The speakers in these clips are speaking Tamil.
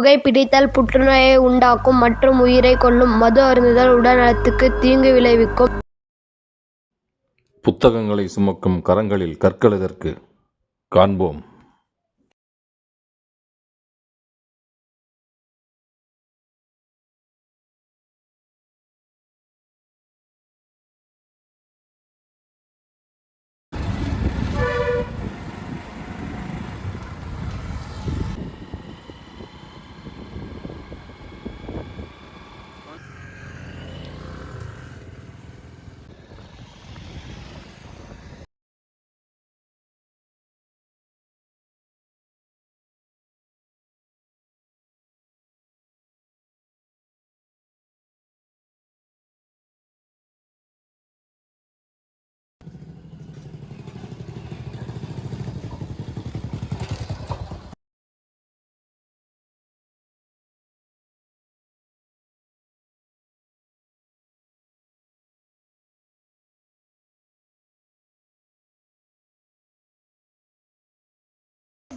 புகைப்பிடித்தல் புற்றுநோயை உண்டாக்கும் மற்றும் உயிரை கொல்லும் மது அருந்துதல் உடல்நலத்துக்கு தீங்கு விளைவிக்கும். புத்தகங்களை சுமக்கும் கரங்களில்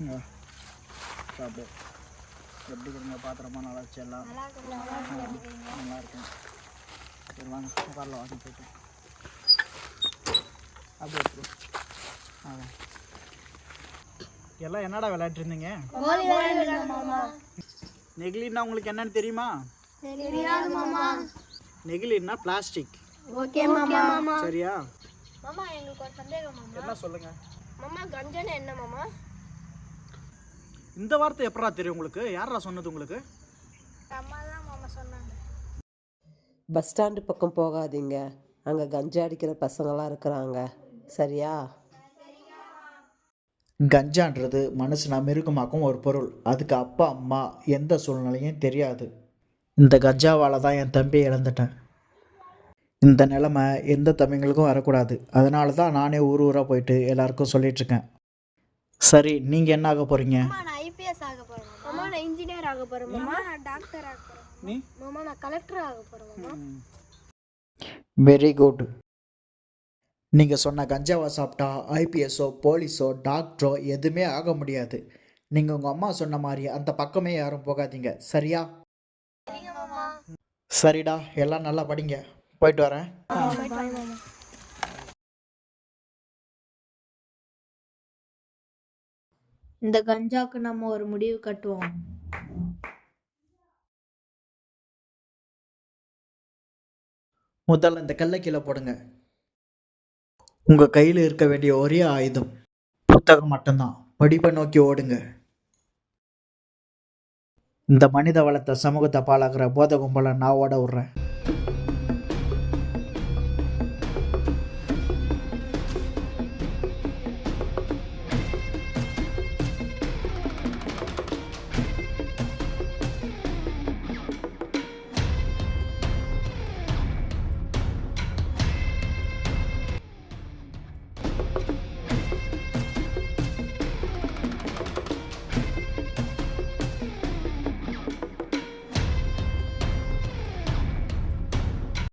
வா. சாப்பிடு எப்படி கொடுங்க பாத்திரமா? நல்லா வச்சு எல்லாம்? நல்லா இருக்கும் சரி வாங்க. உட்காரலாம் வாங்க போயிட்டு. அப்படியே. ஆ. எல்லாம் என்னடா விளையாட்டு இருந்தீங்க? நெகிழின்னா உங்களுக்கு என்னன்னு தெரியுமா? நெகிழின்னா பிளாஸ்டிக். ஓகே மாமா. சரியா? மாமா எங்களுக்கு ஒரு சந்தேகம் மாமா. என்ன சொல்லுங்க. மாமா கஞ்சனா என்ன மாமா? இந்த வார்த்தை எப்படா தெரியும் உங்களுக்கு? யாரா சொன்னது உங்களுக்கு? அம்மா தான் மாமா சொன்னாங்க. பஸ் ஸ்டாண்டு பக்கம் போகாதீங்க. அங்கே கஞ்சா அடிக்கிற பசங்களாம் இருக்கிறாங்க. சரியா? கஞ்சான்றது மனசு மிருகமாக்கும் ஒரு பொருள். அதுக்கு அப்பா அம்மா எந்த சூழ்நிலையும் தெரியாது. இந்த கஞ்சாவால் தான் என் தம்பியை இழந்துட்டேன். இந்த நிலமை எந்த தம்பிங்களுக்கும் வரக்கூடாது. அதனால தான் நானே ஊர் ஊராக போயிட்டு எல்லாருக்கும் சொல்லிட்டு இருக்கேன். சரி நீங்கள் என்ன ஆக போகிறீங்க நான் ஐபிஎஸ் ஆக போறேன் மாமா நான் இன்ஜினியர் ஆக போறேன் மாமா. நான் டாக்டர் ஆக போறேன் நீ? மாமா நான் கலெக்டர் ஆக போறேன் மாமா. வெரி குட் நீங்கள் சொன்ன கஞ்சாவை சாப்பிட்டா ஐபிஎஸ்ஸோ போலீஸோ டாக்டரோ எதுவுமே ஆக முடியாது. நீங்கள் உங்கள் அம்மா சொன்ன மாதிரி அந்த பக்கமே யாரும் போகாதீங்க. சரியா? சரிடா எல்லாம் நல்லா படிங்க. போயிட்டு வரேன். இந்த கஞ்சாக்கு நம்ம ஒரு முடிவு கட்டுவோம். முதல்ல இந்த கல்லை கீழே போடுங்க. உங்கள் கையில் இருக்க வேண்டிய ஒரே ஆயுதம் புத்தகம் மட்டும்தான். படிப்பை நோக்கி ஓடுங்க. இந்த மனித வளத்தை சமூகத்தை பாழாக்கிற போத கும்பலை நான் ஓட விட்றேன்.